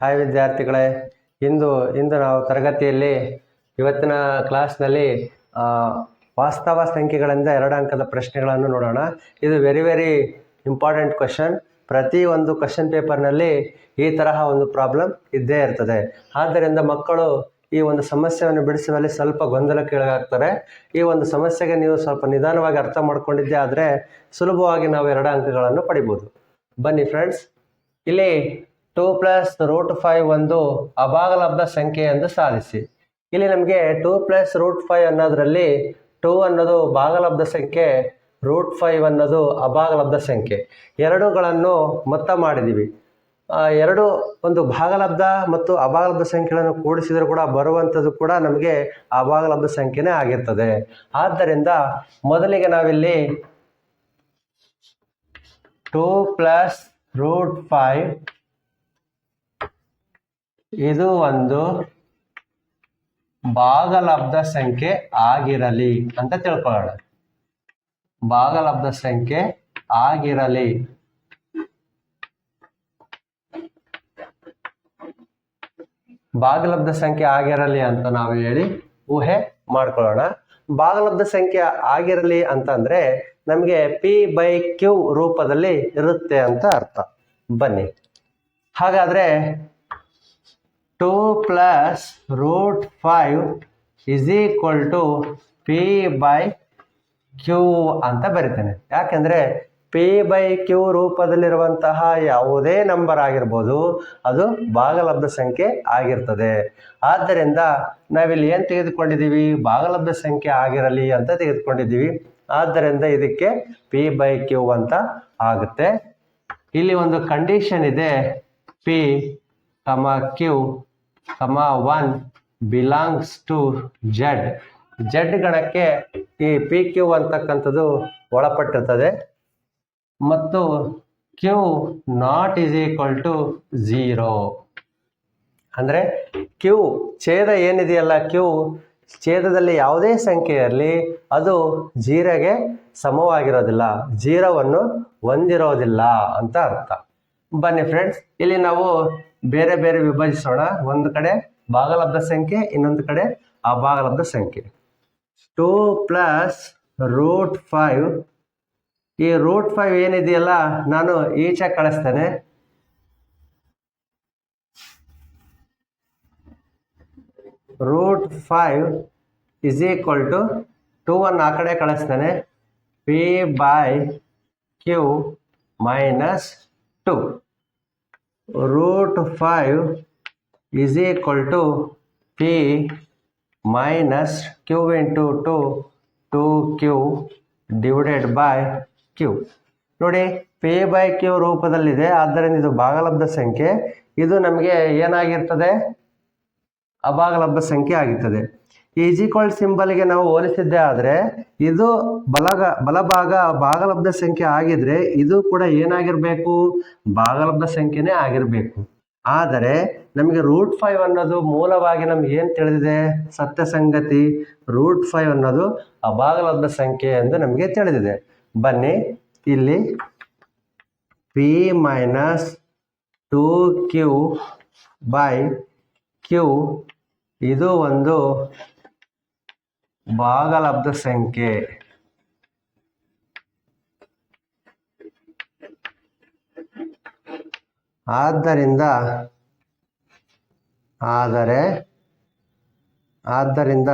Hi ವಿದ್ಯಾರ್ಥಿಗಳೇ, ಇಂದು ಇಂದು ನಾವು ತರಗತಿಯಲ್ಲಿ ಇವತ್ತಿನ ಕ್ಲಾಸ್ನಲ್ಲಿ ವಾಸ್ತವ ಸಂಖ್ಯೆಗಳಿಂದ ಎರಡು ಅಂಕದ ಪ್ರಶ್ನೆಗಳನ್ನು ನೋಡೋಣ. ಇದು ವೆರಿ ವೆರಿ ಇಂಪಾರ್ಟೆಂಟ್ ಕ್ವಶನ್ ಪ್ರತಿ ಒಂದು ಕ್ವಶನ್ ಪೇಪರ್ನಲ್ಲಿ ಈ ತರಹ ಒಂದು ಪ್ರಾಬ್ಲಮ್ ಇದ್ದೇ ಇರ್ತದೆ. ಆದ್ದರಿಂದ ಮಕ್ಕಳು ಈ ಒಂದು ಸಮಸ್ಯೆಯನ್ನು ಬಿಡಿಸುವಲ್ಲಿ ಸ್ವಲ್ಪ ಗೊಂದಲಕ್ಕೀಡಾಗ್ತಾರೆ. ಈ ಒಂದು ಸಮಸ್ಯೆಗೆ ನೀವು ಸ್ವಲ್ಪ ನಿಧಾನವಾಗಿ ಅರ್ಥ ಮಾಡ್ಕೊಂಡಿದ್ದೆ ಆದರೆ ಸುಲಭವಾಗಿ ನಾವು ಎರಡು ಅಂಕಗಳನ್ನು ಪಡಿಬೋದು. ಬನ್ನಿ ಫ್ರೆಂಡ್ಸ್ ಇಲ್ಲಿ ಟೂ ಪ್ಲಸ್ ರೂಟ್ ಫೈವ್ ಒಂದು ಅಭಾಗಲಬ್ಧ ಸಂಖ್ಯೆ ಎಂದು ಸಾಧಿಸಿ. ಇಲ್ಲಿ ನಮಗೆ ಟೂ ಪ್ಲಸ್ ರೂಟ್ ಫೈವ್ ಅನ್ನೋದರಲ್ಲಿ ಟೂ ಅನ್ನೋದು ಭಾಗಲಬ್ಧ ಸಂಖ್ಯೆ, ರೂಟ್ ಫೈವ್ ಅನ್ನೋದು ಅಭಾಗಲಬ್ಧ ಸಂಖ್ಯೆ. ಎರಡುಗಳನ್ನು ಮೊತ್ತ ಮಾಡಿದ್ದೀವಿ ಎರಡು ಒಂದು ಭಾಗಲಬ್ಧ ಮತ್ತು ಅಭಾಗಲಬ್ಧ ಸಂಖ್ಯೆಗಳನ್ನು ಕೂಡಿಸಿದರೂ ಕೂಡ ಬರುವಂಥದ್ದು ಕೂಡ ನಮಗೆ ಅಭಾಗಲಬ್ಧ ಸಂಖ್ಯೆನೇ ಆಗಿರ್ತದೆ. ಆದ್ದರಿಂದ ಮೊದಲಿಗೆ ನಾವಿಲ್ಲಿ ಟೂ ಪ್ಲಸ್ ರೂಟ್ ಫೈವ್ ಇದು ಒಂದು ಭಾಗಲಬ್ಧ ಸಂಖ್ಯೆ ಆಗಿರಲಿ ಅಂತ ತಿಳ್ಕೊಳ್ಳೋಣ. ಭಾಗಲಬ್ಧ ಸಂಖ್ಯೆ ಆಗಿರಲಿ. ಭಾಗಲಬ್ಧ ಸಂಖ್ಯೆ ಆಗಿರಲಿ ಅಂತ ನಾವು ಹೇಳಿ ಊಹೆ ಮಾಡ್ಕೊಳ್ಳೋಣ. ಭಾಗಲಬ್ಧ ಸಂಖ್ಯೆ ಆಗಿರಲಿ ಅಂತಂದ್ರೆ ನಮಗೆ ಪಿ ಬೈ ಕ್ಯೂ ರೂಪದಲ್ಲಿ ಇರುತ್ತೆ ಅಂತ ಅರ್ಥ. ಬನ್ನಿ. ಹಾಗಾದ್ರೆ two plus root five is equal to P by Q ಅಂತ ಬರಿತೇನೆ. ಯಾಕೆಂದರೆ ಪಿ ಬೈ ಕ್ಯೂ ರೂಪದಲ್ಲಿರುವಂತಹ ಯಾವುದೇ ನಂಬರ್ ಆಗಿರ್ಬೋದು ಅದು ಭಾಗಲಬ್ಧ ಸಂಖ್ಯೆ ಆಗಿರ್ತದೆ. ಆದ್ದರಿಂದ ನಾವಿಲ್ಲಿ ಏನು ತೆಗೆದುಕೊಂಡಿದ್ದೀವಿ? ಭಾಗಲಬ್ಧ ಸಂಖ್ಯೆ ಆಗಿರಲಿ ಅಂತ ತೆಗೆದುಕೊಂಡಿದ್ದೀವಿ. ಆದ್ದರಿಂದ ಇದಕ್ಕೆ ಪಿ ಬೈ ಕ್ಯೂ ಅಂತ ಆಗುತ್ತೆ. ಇಲ್ಲಿ ಒಂದು ಕಂಡೀಷನ್ ಇದೆ. P, comma, Q. Comma one belongs to Z. Z ಗಣಕ್ಕೆ ಈ ಪಿ ಕ್ಯೂ ಅಂತಕ್ಕಂಥದ್ದು ಒಳಪಟ್ಟಿರ್ತದೆ. ಮತ್ತು Q not is equal to zero. ಅಂದರೆ ಕ್ಯೂ ಛೇದ ಏನಿದೆಯಲ್ಲ ಕ್ಯೂ, ಛೇದದಲ್ಲಿ ಯಾವುದೇ ಸಂಖ್ಯೆ ಇರಲಿ, ಅದು ಜೀರೋಗೆ ಸಮವಾಗಿರೋದಿಲ್ಲ. ಜೀರೋವನ್ನು ಹೊಂದಿರೋದಿಲ್ಲ ಅಂತ ಅರ್ಥ. ಬನ್ನಿ ಫ್ರೆಂಡ್ಸ್ ಇಲ್ಲಿ ನಾವು ಬೇರೆ ಬೇರೆ ವಿಭಜಿಸೋಣ. ಒಂದು ಕಡೆ ಭಾಗಲಬ್ಧ ಸಂಖ್ಯೆ, ಇನ್ನೊಂದು ಕಡೆ ಅಭಾಗಲಬ್ಧ ಸಂಖ್ಯೆ. Two plus root five. ಈ ರೂಟ್ ಫೈವ್ ಏನಿದೆಯಲ್ಲ, ನಾನು ಈಚೆ ಕಳಿಸ್ತೇನೆ. Root five is equal to two two ಆ ಕಡೆ ಕಳಿಸ್ತೇನೆ. P by Q minus two root five is equal to P minus Q into two two Q divided by Q ನೋಡಿ P by Q ರೂಪದಲ್ಲಿದೆ, ಆದ್ದರಿಂದ ಇದು ಭಾಗಲಬ್ಧ ಸಂಖ್ಯೆ. ಇದು ನಮಗೆ ಏನಾಗಿರ್ತದೆ? ಅಭಾಗಲಬ್ಧ ಸಂಖ್ಯೆ ಆಗಿರ್ತದೆ. ಈಸ್ ಈಕ್ವಲ್ ಸಿಂಬಲ್ಗೆ ನಾವು ಹೋಲಿಸಿದ್ದೇ ಆದರೆ ಇದು ಬಲಗ, ಬಲಭಾಗ, ಭಾಗಲಬ್ಧ ಸಂಖ್ಯೆ ಆಗಿದ್ರೆ ಇದು ಕೂಡ ಏನಾಗಿರಬೇಕು? ಭಾಗಲಬ್ಧ ಸಂಖ್ಯೆನೇ ಆಗಿರಬೇಕು. ಆದರೆ ನಮಗೆ ರೂಟ್ ಫೈವ್ ಅನ್ನೋದು ಮೂಲವಾಗಿ ನಮ್ಗೆ ಏನು ತಿಳಿದಿದೆ? ಸತ್ಯ ಸಂಗತಿ. ರೂಟ್ ಫೈವ್ ಅನ್ನೋದು ಅಭಾಗಲಬ್ಧ ಸಂಖ್ಯೆ ಎಂದು ನಮಗೆ ತಿಳಿದಿದೆ. ಬನ್ನಿ, ಇಲ್ಲಿ P minus two Q by Q ಇದು ಒಂದು ಭಾಗಲಬ್ಧ ಸಂಖ್ಯೆ. ಆದ್ದರಿಂದ ಆದರೆ ಆದ್ದರಿಂದ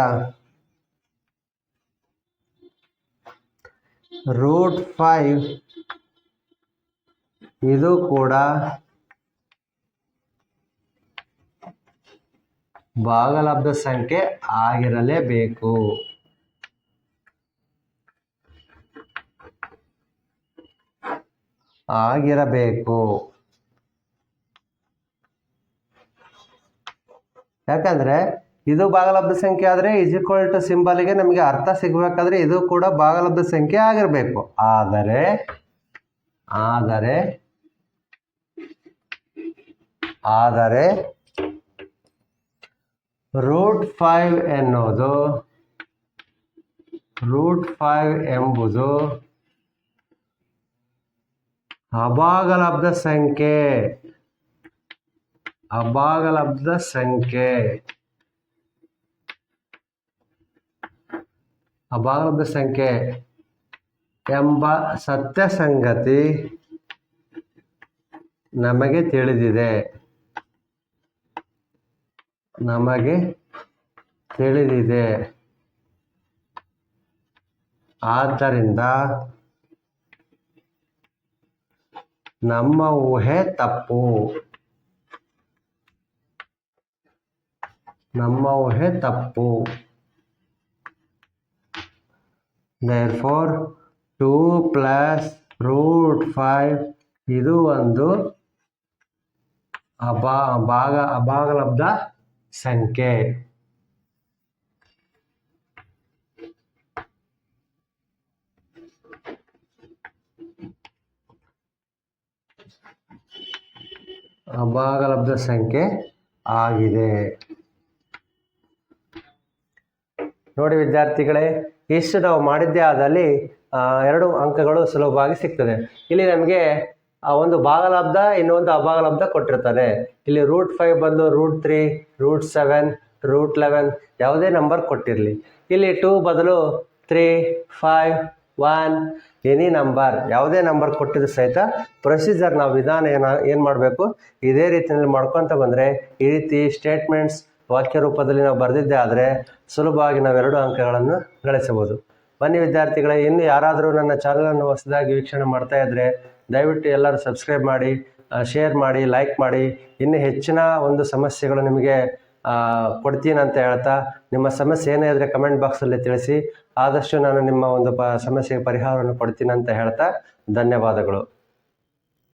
ರೂಟ್ ಫೈವ್ ಇದು ಕೂಡ ಭಾಗಲಬ್ಧ ಸಂಖ್ಯೆ ಆಗಿರಲೇಬೇಕು. ಆಗಿರಬೇಕು. ಯಾಕಂದ್ರೆ ಇದು ಭಾಗಲಬ್ಧ ಸಂಖ್ಯೆ ಆದರೆ ಈಕ್ವಲ್ ಟು ಸಿಂಬಲ್ಗೆ ನಮಗೆ ಅರ್ಥ ಸಿಗಬೇಕಾದ್ರೆ ಇದು ಕೂಡ ಭಾಗಲಬ್ಧ ಸಂಖ್ಯೆ ಆಗಿರಬೇಕು. ಆದರೆ ಆದರೆ ಆದರೆ ರೂಟ್ ಫೈವ್ ಎನ್ನುವುದು, ರೂಟ್ ಫೈವ್ ಎಂಬುದು ಅಭಾಗಲಬ್ಧ ಸಂಖ್ಯೆ. ಅಭಾಗಲಬ್ಧ ಸಂಖ್ಯೆ. ಅಭಾಗಲಬ್ಧ ಸಂಖ್ಯೆ ಎಂಬ ಸತ್ಯ ಸಂಗತಿ ನಮಗೆ ತಿಳಿದಿದೆ. ನಮಗೆ ತಿಳಿದಿದೆ. ಆದ್ದರಿಂದ ನಮ್ಮ ಊಹೆ ತಪ್ಪು. ನಮ್ಮ ಊಹೆ ತಪ್ಪು. Therefore two plus root five ಇದು ಒಂದು ಅಭಾ ಭಾಗ ಅಭಾಗಲಬ್ಧ ಸಂಖ್ಯೆ ಅಭಾಗಲಬ್ಧ ಸಂಖ್ಯೆ ಆಗಿದೆ. ನೋಡಿ ವಿದ್ಯಾರ್ಥಿಗಳೇ, ಇಷ್ಟು ನಾವು ಮಾಡಿದ್ದೇ ಆದಲ್ಲಿ ಎರಡು ಅಂಕಗಳು ಸುಲಭವಾಗಿ ಸಿಗ್ತದೆ. ಇಲ್ಲಿ ನಮಗೆ ಆ ಒಂದು ಭಾಗಲಬ್ಧ ಇನ್ನೊಂದು ಅಭಾಗಲಬ್ಧ ಕೊಟ್ಟಿರ್ತಾನೆ. ಇಲ್ಲಿ ರೂಟ್ ಫೈವ್ ಬಂದು root three root seven root eleven ಯಾವುದೇ ನಂಬರ್ ಕೊಟ್ಟಿರಲಿ. ಇಲ್ಲಿ ಟೂ ಬದಲು three five one any number ಯಾವುದೇ ನಂಬರ್ ಕೊಟ್ಟಿದ್ರು ಸಹಿತ ಪ್ರೊಸೀಜರ್ ನಾವು ವಿಧಾನ ಏನ, ಏನು ಮಾಡಬೇಕು? ಇದೇ ರೀತಿಯಲ್ಲಿ ಮಾಡ್ಕೊತ ಬಂದರೆ ಈ ರೀತಿ ಸ್ಟೇಟ್ಮೆಂಟ್ಸ್ ವಾಕ್ಯ ರೂಪದಲ್ಲಿ ನಾವು ಬರೆದಿದ್ದೇ ಆದರೆ ಸುಲಭವಾಗಿ ನಾವೆರಡು ಅಂಕಗಳನ್ನು ಗಳಿಸಬಹುದು. ಬನ್ನಿ ವಿದ್ಯಾರ್ಥಿಗಳೇ, ಇನ್ನು ಯಾರಾದರೂ ನನ್ನ ಚಾನಲನ್ನು ಹೊಸದಾಗಿ ವೀಕ್ಷಣೆ ಮಾಡ್ತಾ ಇದ್ದರೆ ದಯವಿಟ್ಟು ಎಲ್ಲರೂ ಸಬ್ಸ್ಕ್ರೈಬ್ ಮಾಡಿ ಶೇರ್ ಮಾಡಿ ಲೈಕ್ ಮಾಡಿ. ಇನ್ನು ಹೆಚ್ಚಿನ ಒಂದು ಸಮಸ್ಯೆಗಳು ನಿಮಗೆ ಕೊಡ್ತೀನಂತ ಹೇಳ್ತಾ, ನಿಮ್ಮ ಸಮಸ್ಯೆ ಏನೇ ಇದ್ದರೆ ಕಮೆಂಟ್ ಬಾಕ್ಸಲ್ಲಿ ತಿಳಿಸಿ. ಆದಷ್ಟು ನಾನು ನಿಮ್ಮ ಒಂದು ಸಮಸ್ಯೆಗೆ ಪರಿಹಾರವನ್ನು ಕೊಡ್ತೀನಿ ಅಂತ ಹೇಳ್ತಾ, ಧನ್ಯವಾದಗಳು.